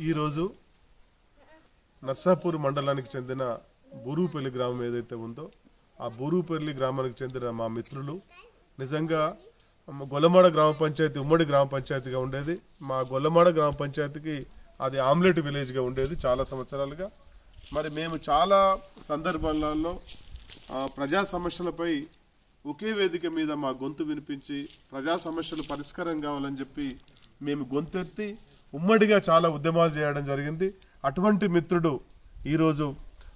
ఈరోజు నర్సాపూర్ మండలానికి చెందిన బూరుపల్లి గ్రామం ఏదైతే ఉందో ఆ బూరుపల్లి గ్రామానికి చెందిన మా మిత్రులు నిజంగా గొల్లమాడ గ్రామ పంచాయతీ ఉమ్మడి గ్రామ పంచాయతీగా ఉండేది. మా గొల్లమాడ గ్రామ పంచాయతీకి అది ఆమ్లెట్ విలేజ్గా ఉండేది చాలా సంవత్సరాలుగా. మరి మేము చాలా సందర్భాలలో ఆ, ప్రజా సమస్యలపై ఒకే వేదిక మీద మా గొంతు వినిపించి ప్రజా సమస్యలు పరిష్కారం కావాలని చెప్పి మేము గొంతెత్తి ఉమ్మడిగా చాలా ఉద్యమాలు చేయడం జరిగింది. అటువంటి మిత్రుడు ఈరోజు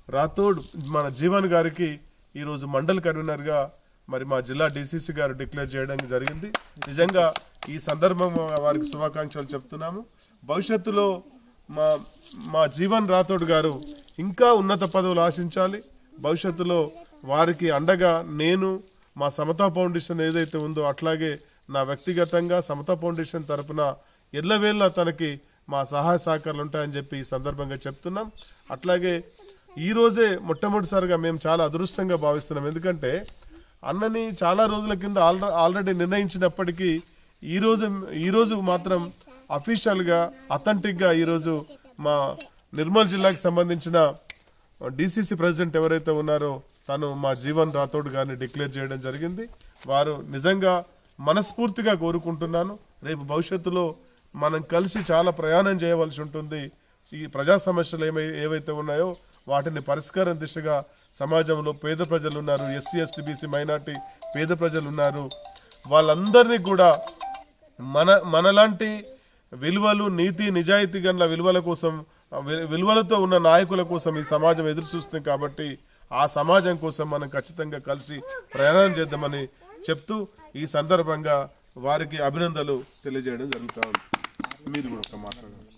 రాథోడ్ మన జీవన్ గారికి ఈరోజు మండల్ కన్వీనర్గా మరి మా జిల్లా డీసీసీ గారు డిక్లేర్ చేయడం జరిగింది. నిజంగా ఈ సందర్భంగా వారికి శుభాకాంక్షలు చెప్తున్నాము. భవిష్యత్తులో మా మా జీవన్ రాథోడ్ గారు ఇంకా ఉన్నత పదవులు ఆశించాలి. భవిష్యత్తులో వారికి అండగా నేను మా సమతా ఫౌండేషన్ ఏదైతే ఉందో అట్లాగే నా వ్యక్తిగతంగా సమతా ఫౌండేషన్ తరపున ఎల్లవేళ్ళ తనకి మా సహాయ సహకారాలు ఉంటాయని చెప్పి ఈ సందర్భంగా చెప్తున్నాం. అట్లాగే ఈరోజే మొట్టమొదటిసారిగా మేము చాలా అదృష్టంగా భావిస్తున్నాం. ఎందుకంటే అన్నని చాలా రోజుల కింద ఆల్రె ఆల్రెడీ నిర్ణయించినప్పటికీ ఈరోజు ఈరోజు మాత్రం అఫీషియల్గా అథెంటిక్గా ఈరోజు మా నిర్మల్ జిల్లాకి సంబంధించిన డిసిసి ప్రెసిడెంట్ ఎవరైతే ఉన్నారో తను మా జీవన్ రాథోడ్ గారిని డిక్లేర్ చేయడం జరిగింది. వారు నిజంగా మనస్ఫూర్తిగా కోరుకుంటున్నాను. రేపు భవిష్యత్తులో మనం కలిసి చాలా ప్రయాణం చేయవలసి ఉంటుంది. ఈ ప్రజా సమస్యలు ఏమై ఏవైతే ఉన్నాయో వాటిని పరిష్కారం దిశగా సమాజంలో పేద ప్రజలు ఉన్నారు. ఎస్సీ ఎస్టీ బీసీ మైనార్టీ పేద ప్రజలు ఉన్నారు. వాళ్ళందరినీ కూడా మన మనలాంటి విలువలు నీతి నిజాయితీ గల విలువల కోసం విలువలతో ఉన్న నాయకుల కోసం ఈ సమాజం ఎదురు చూస్తుంది కాబట్టి ఆ సమాజం కోసం మనం ఖచ్చితంగా కలిసి ప్రయాణం చేద్దామని చెప్తూ ఈ సందర్భంగా వారికి అభినందనలు తెలియజేయడం జరుగుతూ ఉంది. మీరు కూడా ఒక మాట్లాడండి